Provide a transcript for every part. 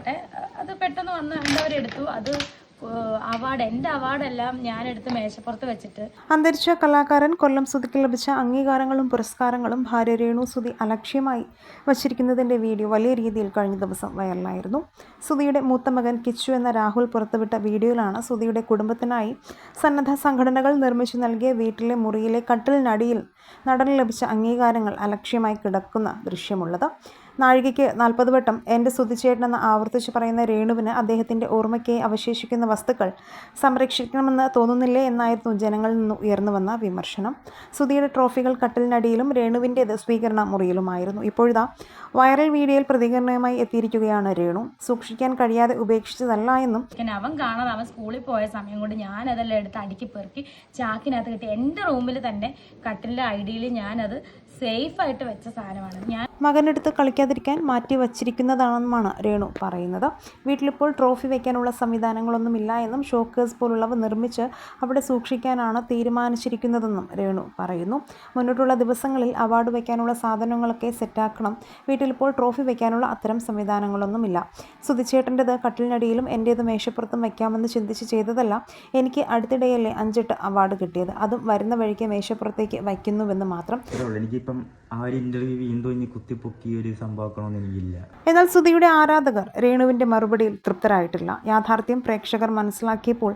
പോട്ടെ അത് പെട്ടെന്ന് വന്ന് കണ്ടവരെടുത്തു. അത് അവാർഡ് എന്റെ അവാർഡെല്ലാം ഞാനെടുത്ത് മേശപ്പുറത്ത് വെച്ചിട്ട്. അന്തരിച്ച കലാകാരൻ കൊല്ലം സുധിക്ക് ലഭിച്ച അംഗീകാരങ്ങളും പുരസ്കാരങ്ങളും ഭാര്യ രേണു സുധി അലക്ഷ്യമായി വച്ചിരിക്കുന്നതിന്റെ വീഡിയോ വലിയ രീതിയിൽ കഴിഞ്ഞ ദിവസം വൈറലായിരുന്നു. സുധിയുടെ മൂത്ത മകൻ കിച്ചു എന്ന രാഹുൽ പുറത്തുവിട്ട വീഡിയോയിലാണ് സുധിയുടെ കുടുംബത്തിനായി സന്നദ്ധ സംഘടനകൾ നിർമ്മിച്ചു നൽകിയ വീട്ടിലെ മുറിയിലെ കട്ടിലിനടിയിൽ നടന് ലഭിച്ച അംഗീകാരങ്ങൾ അലക്ഷ്യമായി കിടക്കുന്ന ദൃശ്യമുള്ളത്. നാഴികയ്ക്ക് നാൽപ്പത് വട്ടം എന്റെ സ്തുതിച്ചേട്ടനെന്ന് ആവർത്തിച്ച് പറയുന്ന രേണുവിന് അദ്ദേഹത്തിന്റെ ഓർമ്മയ്ക്ക് അവശേഷിക്കുന്ന വസ്തുക്കൾ സംരക്ഷിക്കണമെന്ന് തോന്നുന്നില്ലേ എന്നായിരുന്നു ജനങ്ങളിൽ നിന്ന് ഉയർന്നു വന്ന വിമർശനം. സുധിയുടെ ട്രോഫികൾ കട്ടിലിനടിയിലും രേണുവിന്റേത് സ്വീകരണ മുറിയിലുമായിരുന്നു. ഇപ്പോഴിതാ വൈറൽ വീഡിയോയിൽ പ്രതികരണവുമായി എത്തിയിരിക്കുകയാണ് രേണു. സൂക്ഷിക്കാൻ കഴിയാതെ ഉപേക്ഷിച്ചതല്ല എന്നും പിന്നെ അവൻ കാണാതെ അവൻ സ്കൂളിൽ പോയ സമയം കൊണ്ട് ഞാനതെല്ലാം എടുത്ത് അടുക്കി പെറുക്കി ചാക്കിനകത്ത് കിട്ടി എന്റെ റൂമിൽ തന്നെ കട്ടിലിന്റെ ഐഡിയിൽ ഞാനത് സേഫായിട്ട് വെച്ച സാധനമാണ്. ഞാൻ മകനെടുത്ത് കളിക്കാതിരിക്കാൻ മാറ്റി വച്ചിരിക്കുന്നതാണെന്നാണ് രേണു പറയുന്നത്. വീട്ടിലിപ്പോൾ ട്രോഫി വയ്ക്കാനുള്ള സംവിധാനങ്ങളൊന്നുമില്ല എന്നും ഷോക്കേഴ്സ് പോലുള്ളവ നിർമ്മിച്ച് അവിടെ സൂക്ഷിക്കാനാണ് തീരുമാനിച്ചിരിക്കുന്നതെന്നും രേണു പറയുന്നു. മുന്നോട്ടുള്ള ദിവസങ്ങളിൽ അവാർഡ് വയ്ക്കാനുള്ള സാധനങ്ങളൊക്കെ സെറ്റാക്കണം. വീട്ടിലിപ്പോൾ ട്രോഫി വയ്ക്കാനുള്ള അത്തരം സംവിധാനങ്ങളൊന്നുമില്ല. സുതിച്ചേട്ടന്റെത് കട്ടിലിനടിയിലും എന്റേത് മേശപ്പുറത്തും വയ്ക്കാമെന്ന് ചിന്തിച്ച് ചെയ്തതല്ല എനിക്ക് അടുത്തിടെയല്ലേ അഞ്ചെട്ട് അവാർഡ് കിട്ടിയത്. അതും വരുന്ന വഴിക്ക് മേശപ്പുറത്തേക്ക് വയ്ക്കുന്നുവെന്ന് മാത്രം എനിക്കിപ്പം ആ ഒരു ഇന്റർവ്യൂ വീണ്ടും ഇനി കുത്തിപ്പൊക്കി ഒരു സംഭവമാക്കണമെന്ന് എനിക്കില്ല എന്നാൽ സുധിയുടെ ആരാധകർ രേണുവിന്റെ മറുപടിയിൽ തൃപ്തരായിട്ടില്ല. യാഥാർത്ഥ്യം പ്രേക്ഷകർ മനസ്സിലാക്കിയപ്പോൾ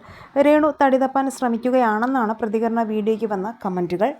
രേണു തടിതപ്പാൻ ശ്രമിക്കുകയാണെന്നാണ് പ്രതികരണ വീഡിയോയ്ക്ക് വന്ന കമന്റുകൾ.